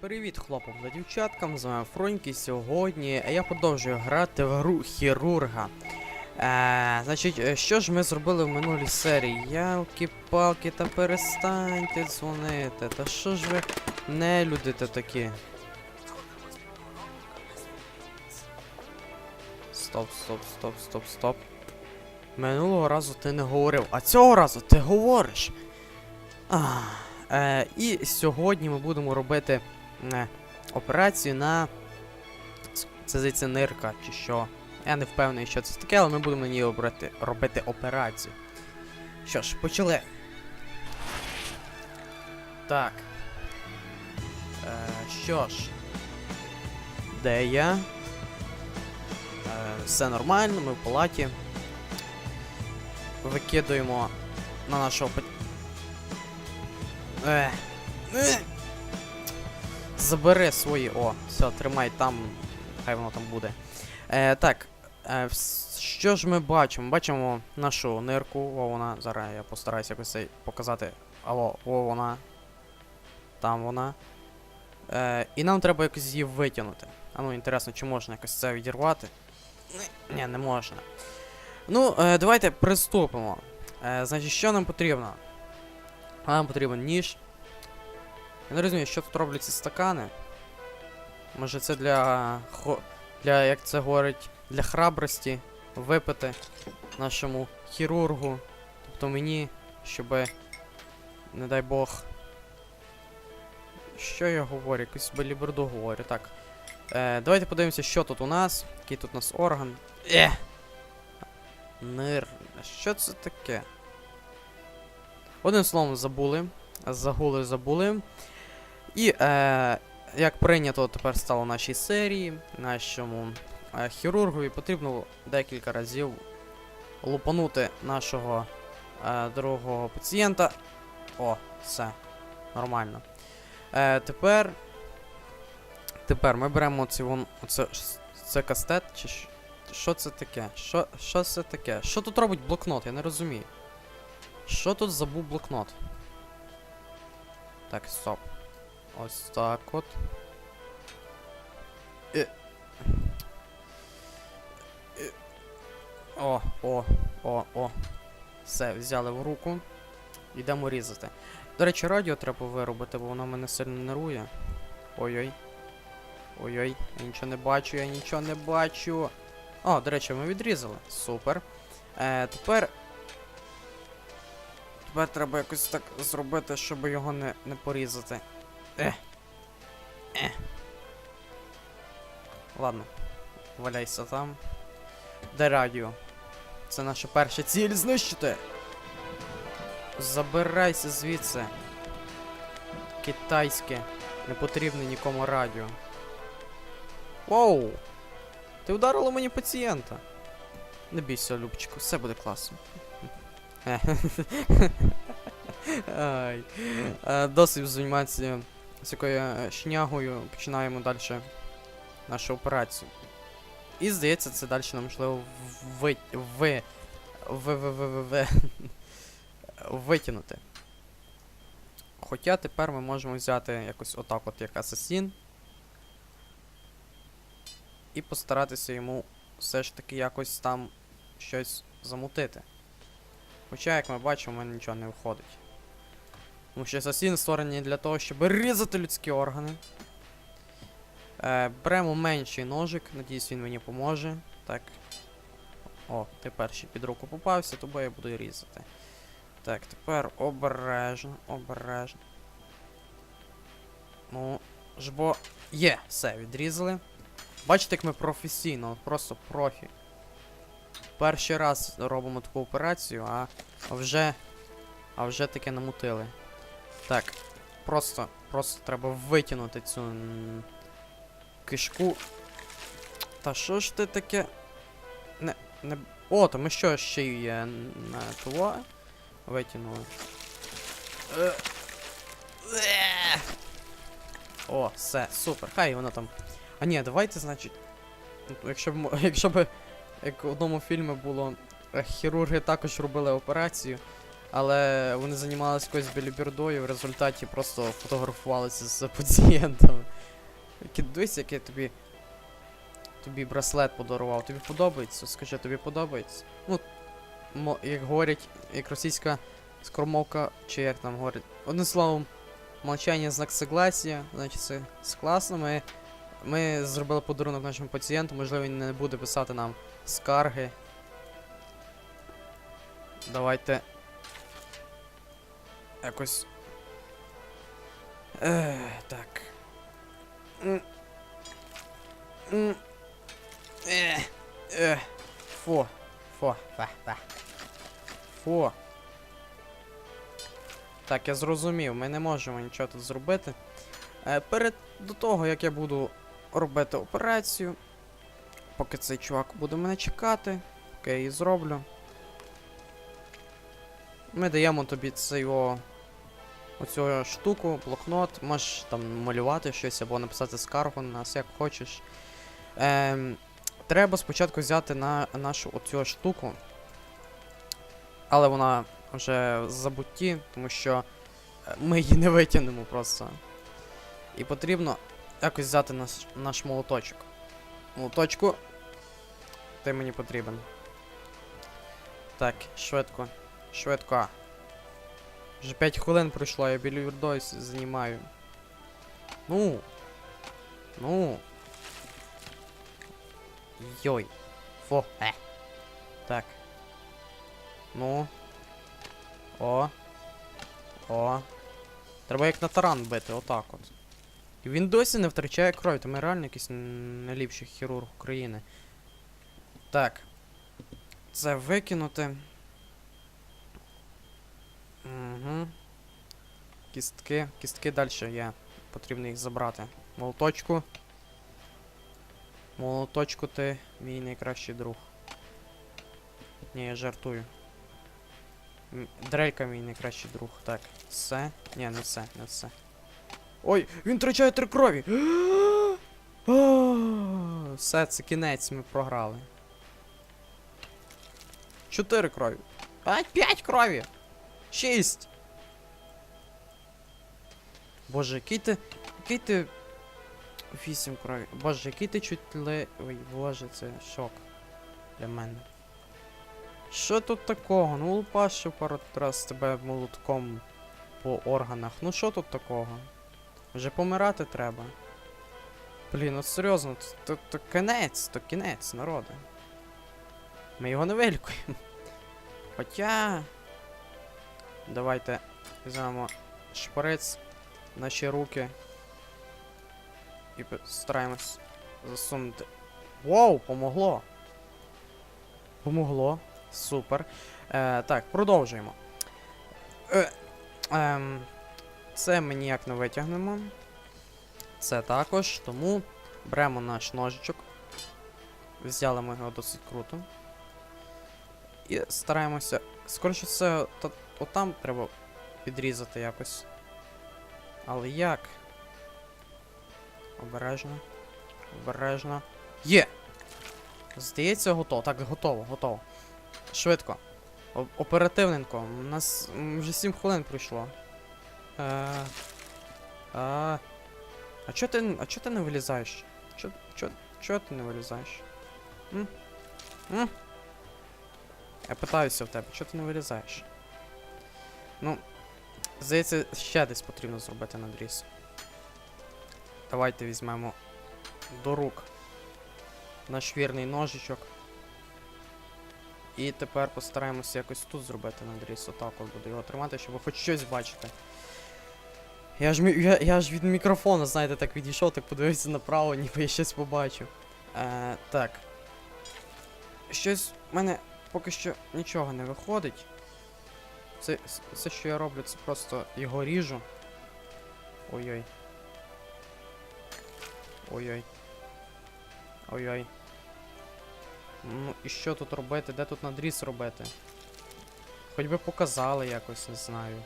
Привіт хлопам та дівчаткам, з вами Фронькі. Сьогодні я продовжую грати в гру хірурга. Е, значить, е, що ж ми зробили в минулій серії? Ялки-палки, та перестаньте дзвонити. Та що ж ви не людите такі? Стоп, стоп, стоп, стоп, стоп. Минулого разу ти не говорив, а цього разу ти говориш. Ах. Е, і сьогодні ми будемо робити операцію на. Це здається нирка чи що. Я не впевнений, що це таке, але ми будемо на ній робити, робити операцію. Що ж, почали. Так. Е, що ж. Де я? Е, все нормально, ми в палаті. Викидуємо на нашого. Е. Е. Забери свої. О, все, тримай там. Хай воно там буде. Е, так. Е, що ж ми бачимо? Бачимо нашу нирку. О, вона. Зараз я постараюся якось це показати. Алло, о, вона. Там вона. Е, і нам треба якось її витягнути. А ну, інтересно, чи можна якось це відірвати? Ні, не можна. Ну, е, давайте приступимо. Е, значить, що нам потрібно? Нам потрібен ніж. Я не розумію, що тут роблять ці стакани. Може це для. Хо... для, як це говорить, для храбрості випити нашому хірургу. Тобто мені, щоб. Не дай Бог. Що я говорю? Якусь беліберду говорю. Так. Е, давайте подивимося, що тут у нас. Який тут у нас орган. Е! Нир. Що це таке? Одним словом, забули. Загули, забули. І е, як прийнято тепер стало нашій серії, нашому е, хірургові потрібно декілька разів лупанути нашого е, другого пацієнта. О, все. Нормально. Е, тепер. Тепер ми беремо ці вон. Оце, це кастет, чи? Що це таке? Що, що це таке? Що тут робить блокнот? Я не розумію. Що тут забув блокнот? Так, стоп. Ось так от. Е. Е. О, о, о, о. Все, взяли в руку. Йдемо різати. До речі, радіо треба виробити, бо воно мене сильно нервує. Ой-ой. Ой-ой, я нічого не бачу, я нічого не бачу. О, до речі, ми відрізали. Супер. Е, тепер. Тепер треба якось так зробити, щоб його не, не порізати. Е. Е. Ладно. Валяйся там. Де радіо? Це наша перша ціль знищити. Забирайся звідси. Китайське. Не потрібне нікому радіо. Воу! Ти вдарила мені пацієнта. Не бійся, Любчику, все буде класно. Ай. Е, Досить займатися з якою е, шнягою починаємо далі нашу операцію. І здається, це далі нам можливо ви. ви. ви. ви. ви. ви. ви. витягнути. Хоча тепер ми можемо взяти якось отак от як асасін. І постаратися йому все ж таки якось там щось замутити. Хоча, як ми бачимо, в мене нічого не виходить. Тому що асасін створений для того, щоб різати людські органи. Е, беремо менший ножик, надіюсь, він мені поможе. Так. О, ти перший під руку попався, тому я буду різати. Так, тепер обережно, обережно. Ну, ж бо. Є, все, відрізали. Бачите, як ми професійно, просто профі. Перший раз робимо таку операцію, а вже. А вже таке намутили. Так, просто, просто треба витягнути цю кишку. Та що ж ти таке. Не. не. О, то ми що ще й е, на того витягнули. Е. Е. О, все, супер. Хай воно там. А ні, давайте, значить. Якщо б якщо б як в одному фільмі було. Хірурги також робили операцію. Але вони займалися якоюсь білібердою, в результаті просто фотографувалися з пацієнтами. Кидусь, я тобі. Тобі браслет подарував. Тобі подобається? Скажи, тобі подобається? Ну, як говорять, як російська скромовка, чи як там говорять. Одним словом, мовчання знак согласия, значить це класно. Ми, ми зробили подарунок нашому пацієнту, можливо, він не буде писати нам скарги. Давайте. Якось. Ех, так. Ех. Ех. Фу. Фу. Фа. Фа. Фу. Так, я зрозумів, ми не можемо нічого тут зробити. Е, перед до того, як я буду робити операцію, поки цей чувак буде мене чекати, поки я її зроблю. Ми даємо тобі цього оцю штуку, блокнот, можеш там малювати щось або написати скаргу на нас, як хочеш. Ем, треба спочатку взяти на нашу оцю штуку. Але вона вже в забутті, тому що е, ми її не витягнемо просто. І потрібно якось взяти наш, наш молоточок. Молоточку. Ти мені потрібен. Так, швидко. Швидко. Вже 5 хвилин пройшло, я біля вірдою знімаю. Ну. Ну. Йой. Фо. Е. Так. Ну. О. О. Треба як на таран бити, отак от. І він досі не втрачає крові, то ми реально якийсь найліпший хірург України. Так. Це викинути. Угу. Кістки. Кістки далі є. Потрібно їх забрати. Молоточку. Молоточку ти мій найкращий друг. Ні, я жартую. Дрелька мій найкращий друг. Так, все. Ні, не все, не все. Ой, він втрачає три крові! Все, це кінець, ми програли. Чотири крові. А, п'ять крові! Шість! Боже, який ти. Який ти. Вісім крові. Боже, який ти чутливий. Боже, це шок для мене. Що тут такого? Ну лупашу пару раз тебе молотком по органах. Ну що тут такого? Вже помирати треба. Блін, ну серйозно, то, то, то кінець, то кінець, народи. Ми його не вилікуємо. Хоча. Давайте візьмемо шприц, наші руки. І постараємось засунути. Вау, помогло! Помогло. Супер. Е, так, продовжуємо. Е, ем, це ми ніяк не витягнемо. Це також, тому беремо наш ножичок. Взяли ми його досить круто. І стараємося. Скоріше та, отам треба підрізати якось. Але як? Обережно. Обережно. Є! Здається, готово. Так, готово, готово. Швидко. О- оперативненько. У нас вже 7 хвилин пройшло. Е, а, а чо ти, а чо ти не вилізаєш? Чо, чо, чо ти не вилізаєш? М? М? Я питаюся в тебе, чо ти не вилізаєш? Ну, здається, ще десь потрібно зробити надріз. Давайте візьмемо до рук наш вірний ножичок. І тепер постараємося якось тут зробити надріз. Отак от буду його тримати, щоб ви хоч щось бачите. Я ж, я, я ж від мікрофона, знаєте, так відійшов, так подивився направо, ніби я щось побачив. Е, так. Щось в мене поки що нічого не виходить. Це, все, що я роблю, це просто його ріжу. Ой-ой. Ой-ой. Ой-ой. Ну і що тут робити? Де тут надріз робити? Хоч би показали якось, не знаю.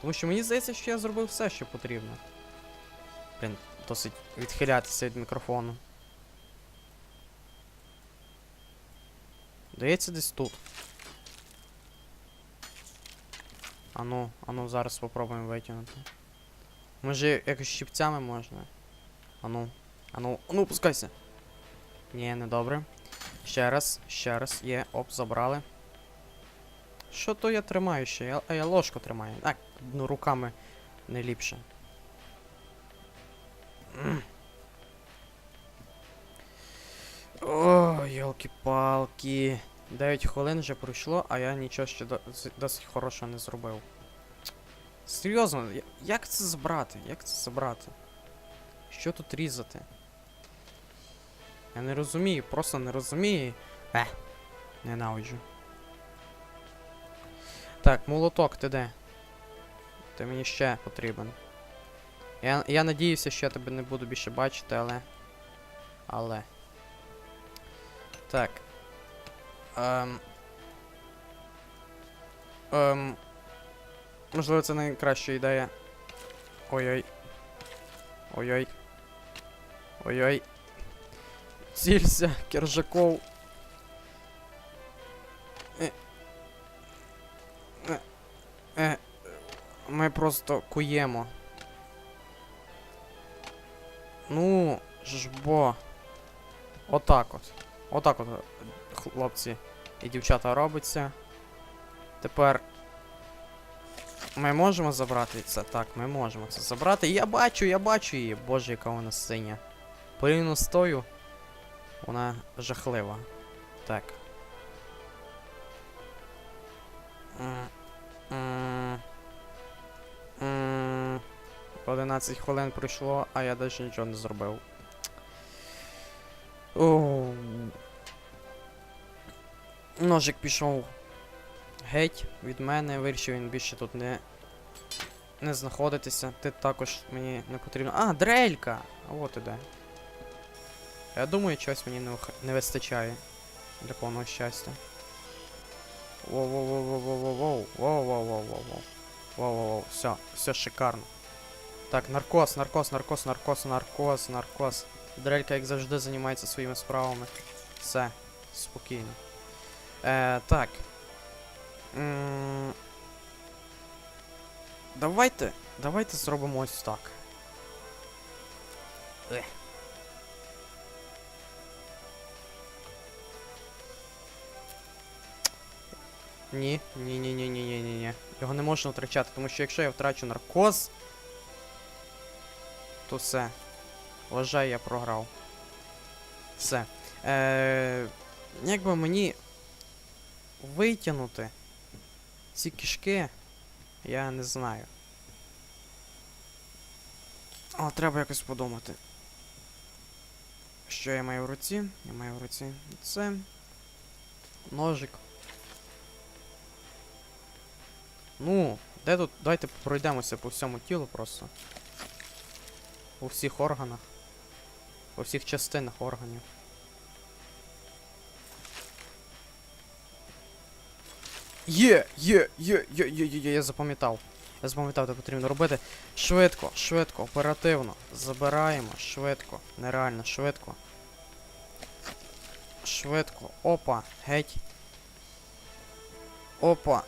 Тому що мені здається, що я зробив все, що потрібно. Блін, досить відхилятися від мікрофону. Здається, десь тут. Ану, ану, зараз спробуємо витягнути. Може, якось щипцями можна? Ану, ану, ану, пускайся. Ні, не добре. Ще раз, ще раз, є, оп, забрали. Що то я тримаю ще? Я, а я ложку тримаю. Так, ну руками не ліпше. О, йолки-палки. 9 хвилин вже пройшло, а я нічого ще досить хорошого не зробив. Серйозно, як це забрати? Як це забрати? Що тут різати? Я не розумію, просто не розумію. Е, ненавиджу. Так, молоток, ти де? Ти мені ще потрібен. Я, я надіюся, що я тебе не буду більше бачити, але. Але. Так. Ем. Ем. Можливо, це найкраща ідея. Ой-ой. Ой-ой. Ой-ой. Цілься, Кержаков. Е. Е. Е. Ми просто куємо. Ну, жбо. Отак от. Отак от, хлопці і дівчата робиться. Тепер. Ми можемо забрати це? Так, ми можемо це забрати. Я бачу, я бачу її. Боже, яка вона синя. Порівняно з тою. Вона жахлива. Так. 11 хвилин пройшло, а я навіть нічого не зробив. Оу. Ножик пішов геть від мене, вирішив він більше тут не. Не знаходитися. Ти також мені не потрібно. А, дрелька! От іде. Я думаю, чогось мені не, не вистачає для повного щастя. Воу-воу-воу-воу-воу-воу. Воу-воу-воу-воу-воу. Воу-воу-воу. Все, все шикарно. Так, наркоз, наркоз, наркоз, наркоз, наркоз, наркоз. Дрелька, як завжди, займається своїми справами. Все, спокійно. Е, так. М, Давайте. Давайте зробимо ось так. Е. Ні, ні, ні, ні, ні, ні, ні, ні. Його не можна втрачати, тому що якщо я втрачу наркоз, то все. Вважаю, я програв. Все. Е, як би мені витягнути ці кишки, я не знаю. Але треба якось подумати. Що я маю в руці? Я маю в руці це. Ножик. Ну, де тут? Давайте пройдемося по всьому тілу просто. У всіх органах. По всіх частинах органів. Є, є, є, є, є, є, є, я запам'ятав. Я запам'ятав, де потрібно робити. Швидко, швидко, оперативно. Забираємо, швидко. Нереально, швидко. Швидко. Опа, геть. Опа.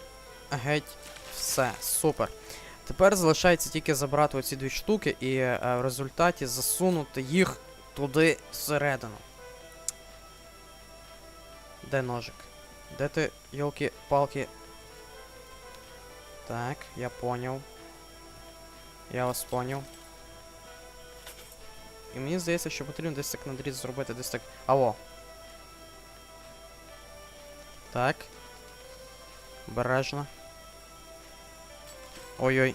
Геть. Все, супер. Тепер залишається тільки забрати оці дві штуки і е, в результаті засунути їх туди всередину. Де ножик? Де ти, йолки-палки? Так, я поняв. Я вас поняв. І мені здається, що потрібно десь так надріз зробити, десь так. Алло. Так. Обережно. Ой-ой.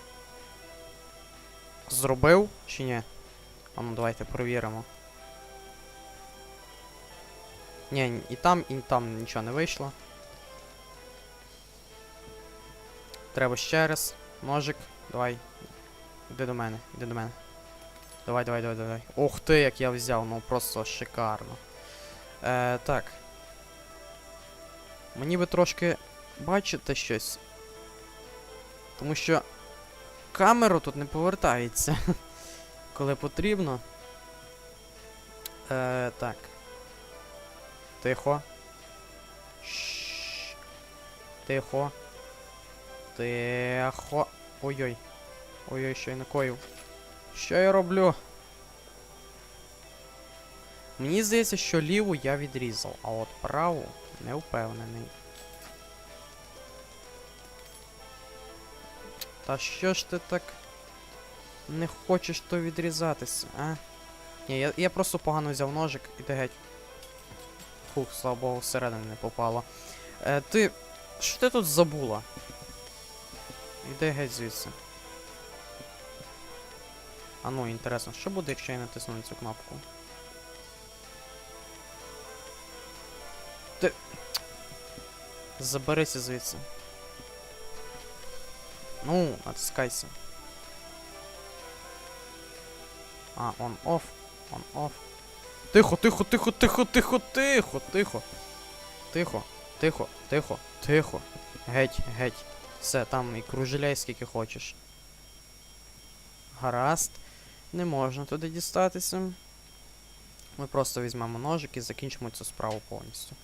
Зробив чи ні? А ну давайте перевіримо. Ні, і там, і там нічого не вийшло. Треба ще раз. Ножик. Давай. Іди до мене, іди до мене. Давай, давай, давай, давай. Ух ти, як я взяв, ну просто шикарно. Е, так. Мені би трошки бачити щось. Тому що камеру тут не повертається. Коли потрібно. Е, так. Тихо. Тихо. Тихо. Ой-ой. Ой-ой, що я накоїв. Що я роблю? Мені здається, що ліву я відрізав, а от праву не впевнений. Та що ж ти так не хочеш то відрізатися, а? Ні, я, я просто погано взяв ножик, іди геть. Фух, слава богу, всередину не попало. Е, ти. Що ти тут забула? Іди геть звідси. А ну, інтересно, що буде, якщо я натисну на цю кнопку? Ти. Заберися звідси. Ну, натискайся. А, он оф. Он оф. Тихо, тихо, тихо, тихо, тихо, тихо, тихо. Тихо, тихо, тихо, тихо. Геть, геть. Все, там і кружеляй скільки хочеш. Гаразд. Не можна туди дістатися. Ми просто візьмемо ножик і закінчимо цю справу повністю.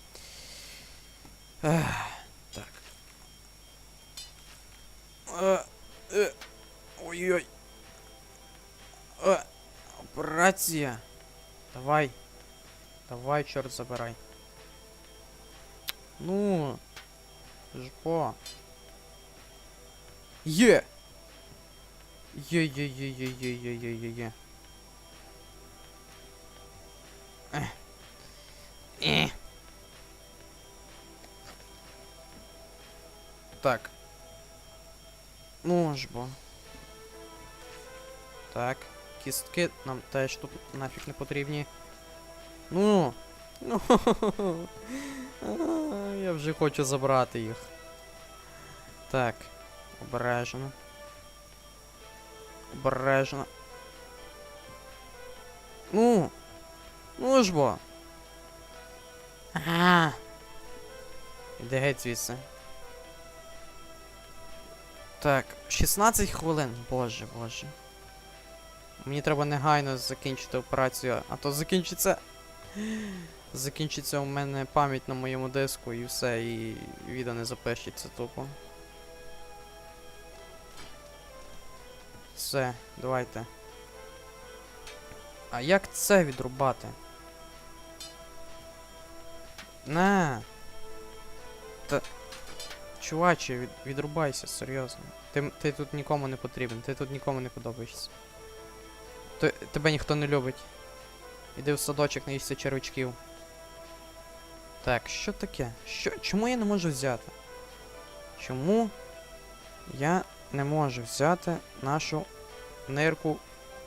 Ех, так. Е, е, Ой-ой. Е, Операція. Давай. Давай, чорт забирай. Ну. Жбо. Є! Є, є, є, є, є, є, є, є, є. Так. Ну ж бо. Так. Кістки нам теж тут нафіг не потрібні. Ну. Ну. Я вже хочу забрати їх. Так. Обережно. Обережно. Ну. Ну ж бо. Ага. Іди геть звідси. Так, 16 хвилин. Боже, боже. Мені треба негайно закінчити операцію, а то закінчиться. Закінчиться у мене пам'ять на моєму диску і все, і відео не запишеться тупо. Все, давайте. А як це відрубати? На. Та. Чуваче, від, відрубайся, серйозно. Ти, ти тут нікому не потрібен, ти тут нікому не подобаєшся. Т- тебе ніхто не любить. Іди в садочок, наїсться червячків. Так, що таке? Що, чому я не можу взяти? Чому я не можу взяти нашу нирку,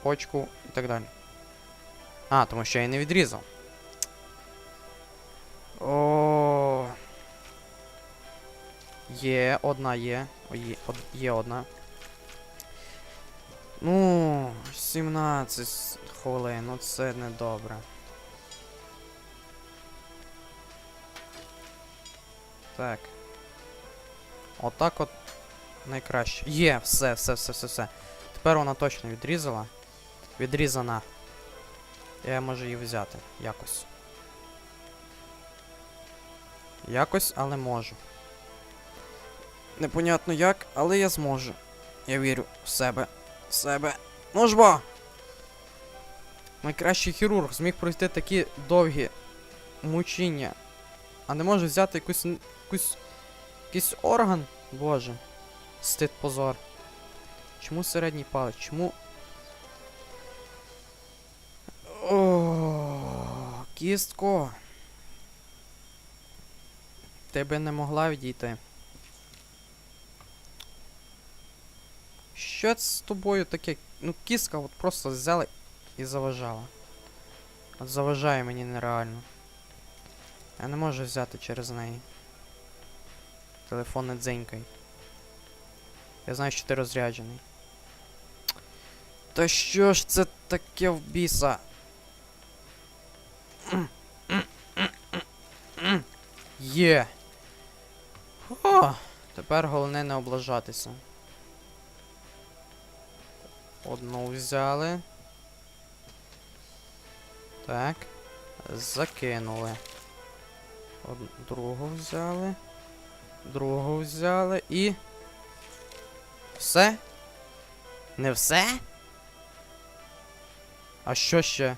почку і так далі? А, тому що я її не відрізав. О. Є, одна є. Є, од, є одна. Ну, 17 хвилин, ну це не добре. Так. Отак от найкраще. Є, все, все, все, все, все. Тепер вона точно відрізала. Відрізана. Я можу її взяти. Якось. Якось, але можу. Непонятно як, але я зможу. Я вірю в себе. В себе. Ну! Найкращий хірург зміг пройти такі довгі мучіння. А не може взяти якусь. якийсь орган? Боже. Стид позор. Чому середній палець? Чому. О, кістко. Ти би не могла відійти. Що це з тобою таке? Ну, кіска от просто взяла і заважала. От заважає мені нереально. Я не можу взяти через неї. Телефон не дзенькай. Я знаю, що ти розряджений. Та що ж це таке в біса? Є. О, тепер головне не облажатися. Одну взяли. Так. Закинули. Од... Другу взяли. Другу взяли і. Все? Не все? А що ще?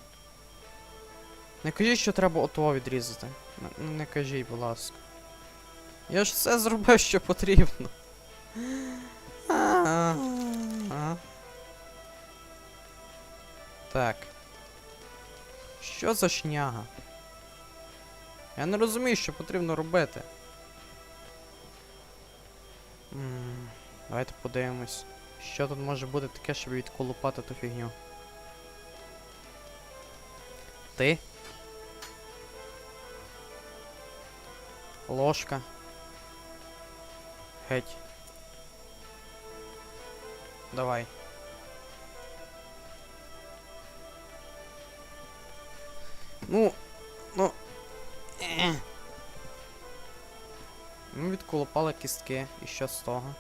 Не кажіть, що треба отого відрізати. Не, не кажіть, будь ласка. Я ж все зробив, що потрібно. А. Так. Що за шняга? Я не розумію, що потрібно робити. М, Давайте подивимось. Що тут може бути таке, щоб відколупати ту фігню. Ти? Ложка. Геть. Давай. Ну, ну. Ми відколупали кістки, і що з того?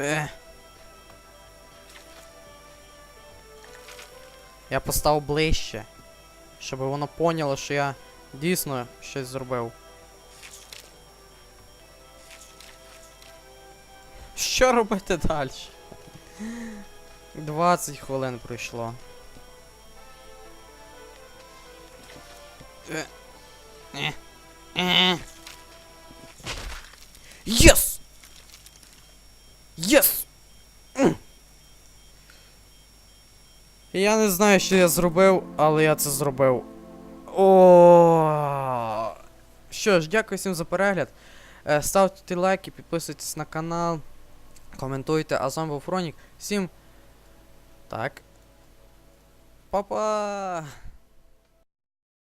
Е. Я постав ближче, щоб воно поняло, що я дійсно щось зробив. Що робити далі? 20 хвилин пройшло. Е. Е. Е. Єс! Єс! Я не знаю, що я зробив, але я це зробив. О. Що ж, дякую всім за перегляд. Е, Ставте лайки, підписуйтесь на канал, коментуйте, а з вами був Фронік. Всім. Так. Па-па!